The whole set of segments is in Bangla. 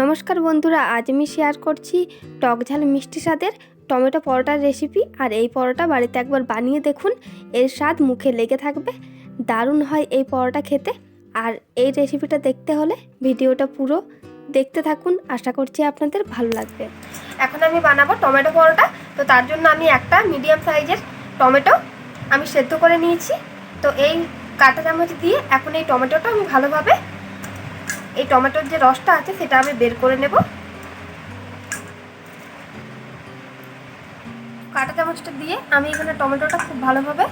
নমস্কার বন্ধুরা, আজ আমি শেয়ার করছি টক ঝাল মিষ্টি স্বাদের টমেটো পরোটার রেসিপি আর এই পরোটা বাড়িতে একবার বানিয়ে দেখুন, এর স্বাদ মুখে লেগে থাকবে, দারুণ হয় এই পরোটা খেতে। আর এই রেসিপিটা দেখতে হলে ভিডিওটা পুরো দেখতে থাকুন, আশা করছি আপনাদের ভালো লাগবে। এখন আমি বানাবো টমেটো পরোটা, তো তার জন্য আমি একটা মিডিয়াম সাইজের টমেটো আমি সেদ্ধ করে নিয়েছি। তো এই কাঁটা চামচ দিয়ে এখন এই টমেটোটা আমি ভালোভাবে এই টমেটোর যে রসটা আছে, সেটা আমি বের করে নেব। কাঁটা চামচটা দিয়ে আমি এখানে টমেটোটা খুব ভালোভাবে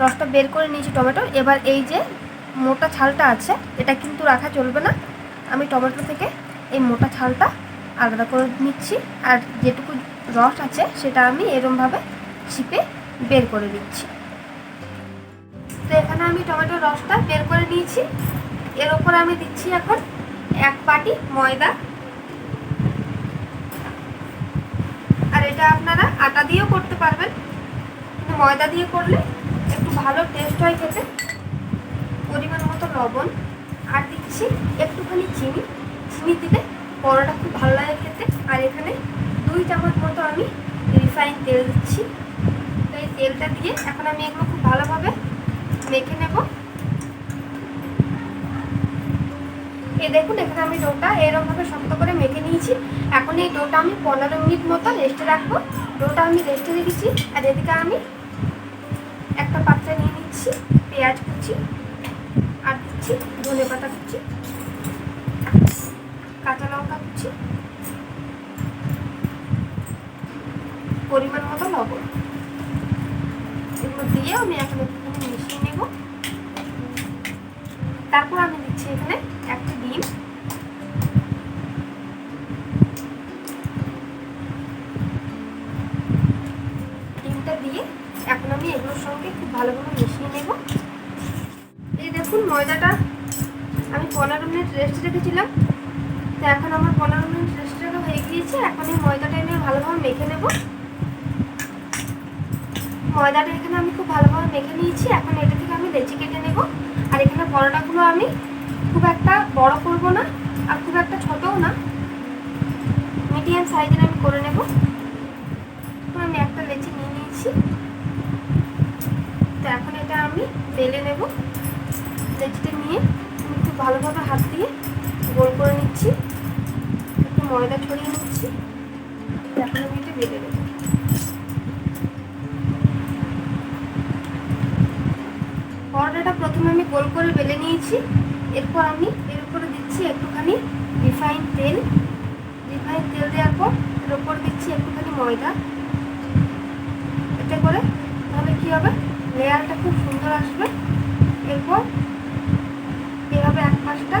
রসটা বের করে নিয়েছি টমেটোর এবার এই যে মোটা ছালটা আছে, এটা কিন্তু রাখা চলবে না। আমি টমেটো থেকে এই মোটা ছালটা আলাদা করে নিচ্ছি। আর যেটুকু রস আছে, সেটা আমি এরমভাবে চিপে বের করে দিচ্ছি তো এখানে আমি টমেটোর রসটা বের করে নিয়েছি। এর উপরে আমি দিচ্ছি এখন এক বাটি ময়দা। আর এটা আপনারা আটা দিয়েও করতে পারবেন। ময়দা দিয়ে করলে একটু ভালো টেস্ট হয় খেতে। পরিমাণ মতো লবণ। আর দিচ্ছি একটুখানি চিনি। চিনি দিলে পরোটা খুব ভালো লাগে খেতে। আর এখানে দুই চামচ মতো আমি রিফাইন তেল দিচ্ছি। তো এই তেলটা দিয়ে এখন আমি এগুলো খুব ভালোভাবে মেখে নেব। এই দেখুন, এখানে আমি ডোটা এরকমভাবে শক্ত করে মেখে নিয়েছি। এখন এই ডোটা আমি পনেরো মিনিট মতো রেস্টে রাখব। ডোটা আমি রেস্টে রেখেছি, আর এদিকে আমি একটা পাত্রে নিয়ে নিচ্ছি, পেঁয়াজ কুচি, আর দিচ্ছি ধনে পাতা কুচি, কাঁচা লঙ্কা কুচি, পরিমাণ মতো লবণ। এগুলো দিয়ে আমি এখন একটুখানি মিশিয়ে নেব। তারপর আমি দিচ্ছি এখানে একটা দিয়ে এখন আমি এগুলোর সঙ্গে খুব ভালোভাবে মিশিয়ে নেব। এই দেখুন ময়দাটা, আমি পনেরো মিনিট রেস্ট রেখেছিলাম। তো এখন আমার পনেরো মিনিট রেস্ট রাখা হয়ে গিয়েছে, এখন এই ময়দাটা এনে ভালোভাবে মেখে নেব। ময়দাটা এখানে আমি খুব ভালোভাবে মেখে নিয়েছি, এখন এটা থেকে আমি লেচি কেটে নেব। আর এখানে পরোটাগুলো আমি খুব একটা বড় করব না, আর খুব একটা ছোটও না। মিডিয়াম সাইজের আমি করে নেব। আমি একটা লেচি নিয়ে নিয়েছি তো এখন এটা আমি বেলে নেব। লেচিটা নিয়ে খুব ভালোভাবে হাত দিয়ে গোল করে নিচ্ছি। একটু ময়দা ছড়িয়ে নিচ্ছি। এখন আমি এটা বেলে নেব। পরোটাটা প্রথমে আমি গোল করে বেলে নিয়েছি। এরপর আমি এর উপরে দিচ্ছি একটুখানি রিফাইন তেল। রিফাইন তেল দেওয়ার পর এর উপর দিচ্ছি একটুখানি ময়দা। এতে করে, তাহলে কী হবে? লেয়ারটা খুব সুন্দর আসবে। এরপর এভাবে এক পাশটা।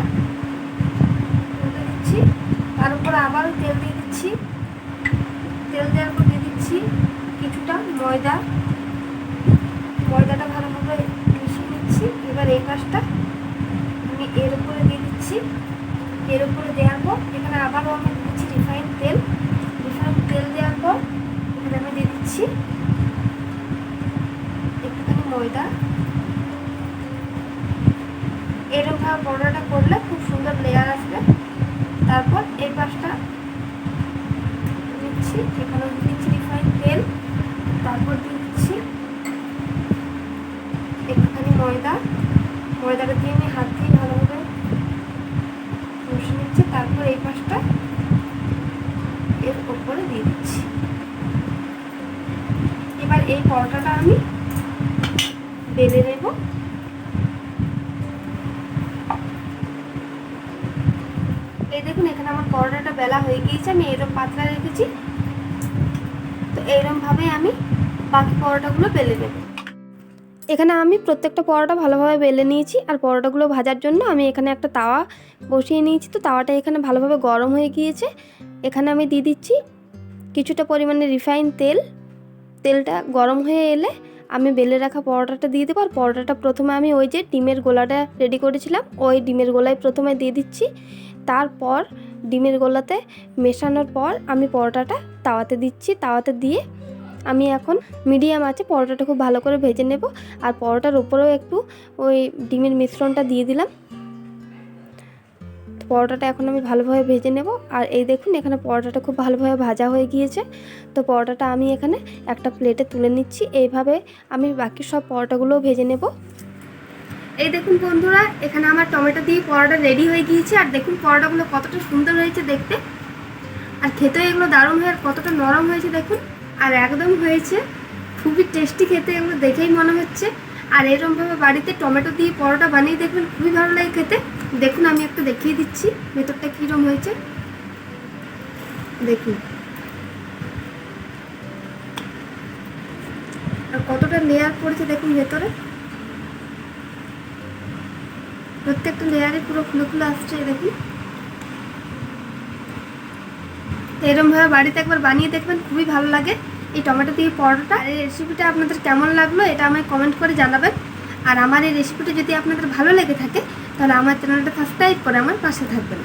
তুলে দিচ্ছি। তার উপরে আবারও তেল দিয়ে দিচ্ছি। তেল দেওয়ার পর দিয়ে দিচ্ছি কিছুটা ময়দা। ময়দাটা ভালোভাবে মিশিয়ে দিচ্ছি এবার এই পাশটা আমি এর উপরে দিয়ে দিচ্ছি। এর উপরে দেওয়ার পর এখানে আবারও আমি দিচ্ছি রিফাইন তেল। রিফাইন তেল দেওয়ার পর এখানে আমি দিয়ে দিচ্ছি একটুখানি ময়দা এরকমভাবে পরোটাটা করলে খুব সুন্দর লেয়ার আসবে। তারপর এই পাশটা দিচ্ছি এখানে দিচ্ছি রিফাইন তেল। তারপর দিচ্ছি একটুখানি ময়দা। ময়দাটা দিয়ে আমি হাত দিয়ে ভালোভাবে বসে নিচ্ছি। তারপর এই পাশটা এর ওপরে দিয়ে দিচ্ছি। এবার এই পরোটাটা আমি বেলে নেব। দেখুন, এখানে আমার পরোটাটা বেলা হয়ে গিয়েছে, আমি এরকম পাতলা রেখেছি। তো এইরকমভাবেই আমি বাকি পরোটাগুলো বেলে নেব। এখানে আমি প্রত্যেকটা পরোটা ভালোভাবে বেলে নিয়েছি, আর পরোটাগুলো ভাজার জন্য আমি এখানে একটা তাওয়া বসিয়ে নিয়েছি। তো তাওয়াটা এখানে ভালোভাবে গরম হয়ে গিয়েছে। এখানে আমি দিয়ে দিচ্ছি কিছুটা পরিমাণে রিফাইন তেল। তেলটা গরম হয়ে এলে আমি বেলে রাখা পরোটাটা দিয়ে দেবো, আর পরোটাটা প্রথমে আমি ওই যে ডিমের গোলাটা রেডি করেছিলাম, ওই ডিমের গোলায় প্রথমে দিয়ে দিচ্ছি। তারপর ডিমের গোলাতে মেশানোর পর আমি পরোটাটা তাওয়াতে দিচ্ছি, তাওয়াতে দিয়ে আমি এখন মিডিয়াম আছে, পরোটাটা খুব ভালো করে ভেজে নেব। আর পরোটার উপরেও একটু ওই ডিমের মিশ্রণটা দিয়ে দিলাম। পরোটাটা এখন আমি ভালোভাবে ভেজে নেব। আর এই দেখুন, এখানে পরোটাটা খুব ভালোভাবে ভাজা হয়ে গিয়েছে। তো পরোটাটা আমি এখানে একটা প্লেটে তুলে নিচ্ছি। এইভাবে আমি বাকি সব পরোটাগুলোও ভেজে নেব। এই দেখুন বন্ধুরা, এখানে আমার টমেটো দিয়ে পরোটা রেডি হয়ে গিয়েছে। আর দেখুন পরোটাগুলো কতটা সুন্দর হয়েছে দেখতে। আর খেতেও এগুলো দারুণ হয়ে আর কতটা নরম হয়েছে দেখুন। আর একদম হয়েছে, খুবই টেস্টি খেতে এগুলো দেখেই মনে হচ্ছে। আর এরকমভাবে বাড়িতে টমেটো দিয়ে পরোটা বানিয়ে দেখবেন খুবই ভালো লাগে খেতে। দেখুন, আমি একটা দেখিয়ে দিচ্ছি, ভেতরটা কীরকম হয়েছে। দেখুন। আর কতটা লেয়ার পড়েছে দেখুন ভেতরে। প্রত্যেকটা লেয়ারে পুরো খুলে খুলে আসছে দেখুন। এরমভাবে বাড়িতে একবার বানিয়ে দেখবেন, খুবই ভালো লাগে। এই টমেটো দিয়ে পরোটা। এই রেসিপিটা আপনাদের কেমন লাগল এটা আমায় কমেন্ট করে জানাবেন। আর আমার এই রেসিপিটা যদি আপনাদের ভালো লেগে থাকে, তাহলে আমার চ্যানেলটা সাবস্ক্রাইব করে আমার পাশে থাকবেন।